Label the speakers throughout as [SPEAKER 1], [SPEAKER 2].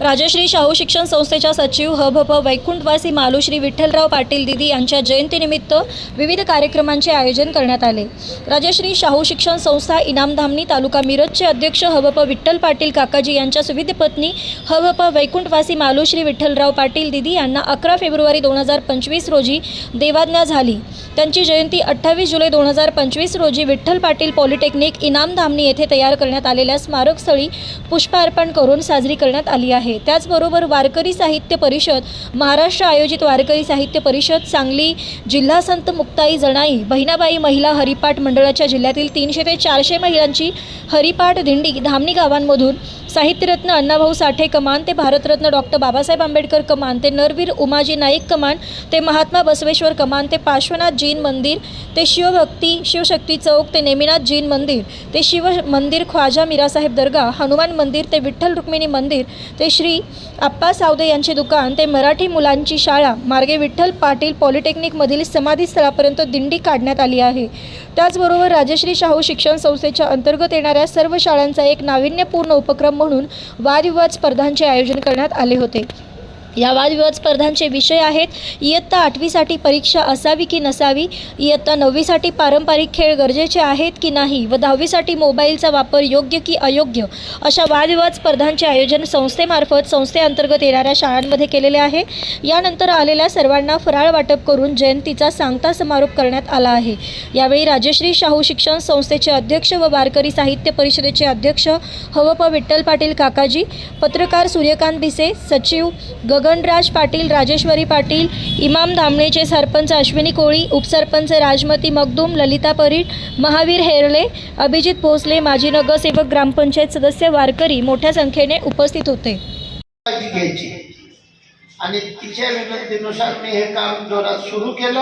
[SPEAKER 1] राजश्री शाहू शिक्षण संस्थेच्या सचिव हभप वैकुंठवासी मालुश्री विठ्ठलराव पाटील दिदी यांच्या जयंतीनिमित्त विविध कार्यक्रमांचे आयोजन करण्यात आले. राजश्री शाहू शिक्षण संस्था इनामधामणी तालुका मिरजचे अध्यक्ष हभप विठ्ठल पाटील काकाजी यांच्या सुविध पत्नी हभप वैकुंठवासी मालुश्री विठ्ठलराव पाटील दिदी यांना अकरा फेब्रुवारी दोन हजार पंचवीस रोजी देवाज्ञा झाली. त्यांची जयंती अठ्ठावीस जुलै दोन हजार पंचवीस रोजी विठ्ठल पाटील पॉलिटेक्निक इनामधामणी येथे तयार करण्यात आलेल्या स्मारकस्थळी पुष्पार्पण करून साजरी करण्यात आली आहे. त्याचबरोबर वारकरी साहित्य परिषद महाराष्ट्र आयोजित वारकरी साहित्य परिषद सांगली जिल्हा संत मुक्ताई जणाई बहिणाबाई महिला हरिपाठ मंडळाच्या जिल्ह्यातील तीनशे ते चारशे महिलांची हरिपाठ दिंडी धामणी गावांमधून साहित्यरत्न अण्णाभाऊ साठे कमान ते भारतरत्न डॉक्टर बाबासाहेब आंबेडकर कमान ते नरवीर उमाजी नाईक कमान ते महात्मा बसवेश्वर कमान ते पार्श्वनाथ जैन मंदिर ते शिवभक्ती शिवशक्ती चौक ते नेमिनाथ जैन मंदिर ते शिव मंदिर ख्वाजा मिरासाहेब दर्गा हनुमान मंदिर ते विठ्ठल रुक्मिणी मंदिर ते श्री आप्पा सावदे यांचे दुकान ते मराठी मुलांची शाळा मार्गे विठ्ठल पाटील पॉलिटेक्निकमधील समाधीस्थळापर्यंत दिंडी काढण्यात आली आहे. त्याचबरोबर राजश्री शाहू शिक्षण संस्थेच्या अंतर्गत येणाऱ्या सर्व शाळांचा एक नाविन्यपूर्ण उपक्रम म्हणून वादविवाद स्पर्धांचे आयोजन करण्यात आले होते. या वादविवाद स्पर्धांचे विषय आहेत. इयत्ता आठवीसाठी परीक्षा असावी की नसावी? इयत्ता नववीसाठी पारंपरिक खेळ गरजेचे आहेत की नाही? व दहावीसाठी मोबाईलचा वापर योग्य की अयोग्य? अशा वादविवाद स्पर्धांचे आयोजन संस्थेमार्फत संस्थेअंतर्गत येणाऱ्या शाळांमध्ये केलेले आहे. यानंतर आलेल्या सर्वांना फराळ वाटप करून जयंतीचा सांगता समारोप करण्यात आला आहे. यावेळी राजश्री शाहू शिक्षण संस्थेचे अध्यक्ष व वारकरी साहित्य परिषदेचे अध्यक्ष हवप विठ्ठल पाटील काकाजी पत्रकार सूर्यकांत भिसे सचिव गगनराज पाटील राजेश्वरी पाटील इमाम धामणेचे सरपंच अश्विनी कोळी उपसरपंच राजमती मगदूम ललिता परीट महावीर हेरले अभिजित भोसले माजी नगरसेवक ग्रामपंचायत सदस्य वारकरी मोठ्या संख्येने उपस्थित होते.
[SPEAKER 2] आणि तिच्या विनंतीनुसार मी हे काम जोरात सुरू केलं.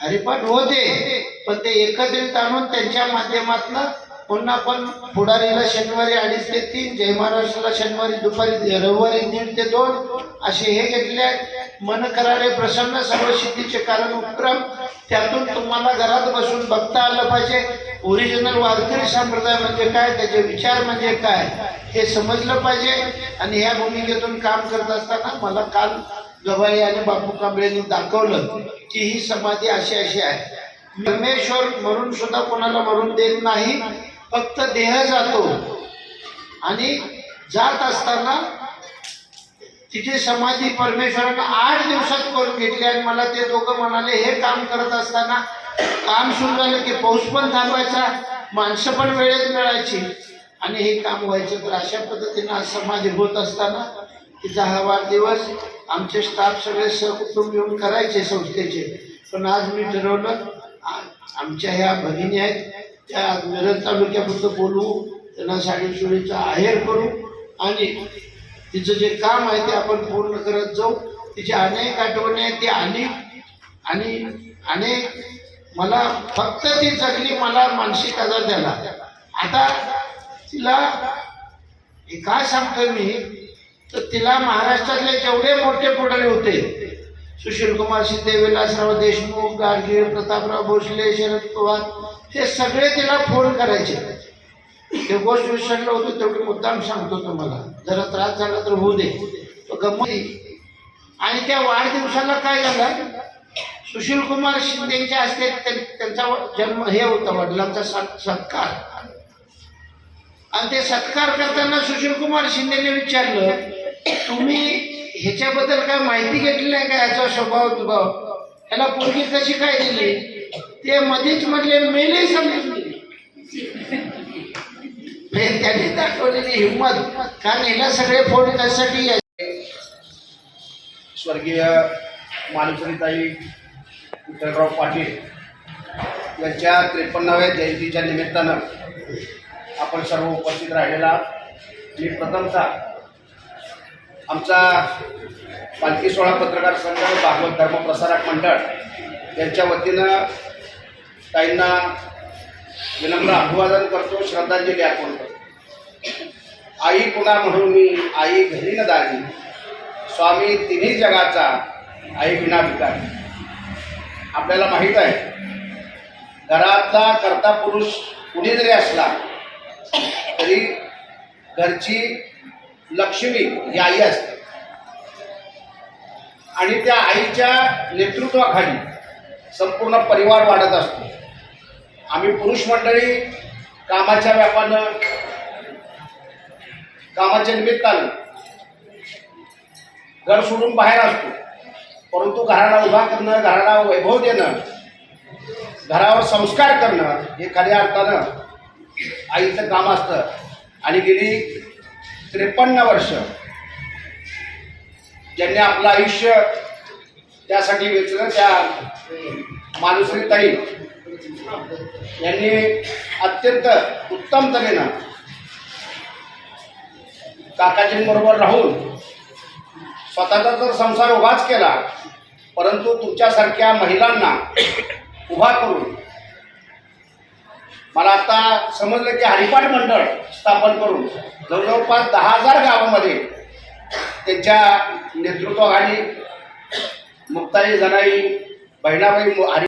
[SPEAKER 2] हरिपाठ होते पण ते एकत्रित आणून त्यांच्या माध्यमातून पुन्हा पण पुढारीला शनिवारी अडीच ते तीन जय महाराष्ट्राला शनिवारी दुपारी रविवारी दीड ते दोन असे हे घेतले मन करारे प्रसन्न सर्व सिद्धीचे कारण उपक्रम त्यातून तुम्हाला घरात बसून बघता आलं पाहिजे. ओरिजिनल वारकरी संप्रदाय म्हणजे काय? त्याचे विचार म्हणजे काय? हे समजलं पाहिजे. आणि ह्या भूमिकेतून काम करत असताना मला काल गवाई आणि बापू कांबळेंनी दाखवलं की ही समाधी अशी अशी आहे. परमेश्वर मरून सुद्धा कोणाला मरून देत नाही. फक्त देह जातो. आणि जात असताना तिची समाधी परमेश्वरानं आठ दिवसात करून घेतली आणि मला ते दोघं म्हणाले हे काम करत असताना काम सुरू झालं की पाऊस पण थांबायचा माणसं पण वेळेत मिळायची. आणि हे काम व्हायचं तर अशा पद्धतीनं आज समाधी होत असताना तिचा हा वाढदिवस आमचे स्टाफ सगळे सहकुटुंब येऊन करायचे संस्थेचे. पण आज मी ठरवलं आमच्या ह्या भगिनी आहेत त्या मिरज तालुक्याबद्दल बोलू त्यांना साडीचोळीचा आहेर करू आणि तिचं जे काम आहे ते आपण पूर्ण करत जाऊ. तिच्या अनेक आठवणी आहेत ती आली. आणि अनेक मला फक्त ती जगली मला मानसिक आजार द्याला आता तिला हे काय सांगतोय मी? तर तिला महाराष्ट्रातले जेवढे मोठे पुढारी होते सुशील कुमार शिंदे विलासराव देशमुख गाडगीळ प्रतापराव भोसले शरद पवार हे सगळे तिला फोन करायचे. ते गोष्ट विसरलं होतं तेवढी मुद्दाम सांगतो तुम्हाला. जरा त्रास झाला तर होऊ दे. तो गंमत आणि त्या वाढदिवसाला काय झालं? सुशील कुमार शिंदेच्या असते त्यांचा जन्म हे होता वडिलांचा सत्- सत्कार. आणि ते सत्कार करताना सुशील कुमार शिंदेने विचारलं तुम्ही ह्याच्याबद्दल काय माहिती घेतली नाही का याचा स्वभाव दुभाव ह्याला पोरगी कशी काय दिली? ते मध्येच म्हटले मेले समजली म्हणजे त्यांनी दाखवलेली हिंमत. कारण ह्याला सगळे फोन त्यासाठी
[SPEAKER 3] स्वर्गीय मालुसरीताई विठ्ठलराव पाटील यांच्या त्रेपन्नाव्या जयंतीच्या निमित्तानं आपण सर्व उपस्थित राहिलेला मी प्रथमतः आमचा पालखी सोहळा पत्रकार संघ भागवत धर्मप्रसारक मंडळ यांच्या वतीनं ताईंना विनम्र अभिवादन करतो श्रद्धांजली अर्पण करतो. आई पुन्हा म्हणून मी आई घरी न दारी स्वामी तिन्ही जगाचा आई विना विकार आपल्याला माहीत आहे घरातला करता पुरुष कुणी जरी असला तरी घरची लक्ष्मी ही आई असते. आणि त्या आईच्या नेतृत्वाखाली संपूर्ण परिवार वाढत असतो. आम्ही पुरुष मंडळी कामाच्या व्यापानं कामाच्या निमित्तानं घर सोडून बाहेर असतो. परंतु घराला उभा करणं घराला वैभव देणं घरावर संस्कार करणं हे खऱ्या अर्थानं आईचं काम असतं. आणि गेली त्रेपन्न वर्ष ज्यांनी आपलं आयुष्य त्यासाठी वेचलं त्या मानुश्रीताई यांनी अत्यंत उत्तम तऱ्हेनं काकाजींबरोबर राहून स्वतःचा तर संसार उभाच केला परंतु तुमच्यासारख्या महिलांना उभा करून मला आता समजलं की हरिपाठ मंडळ स्थापन करून जवळजवळपास दहा हजार गावामध्ये त्यांच्या नेतृत्वाखाली मुक्ताई जनाई बहिणाबाई हरि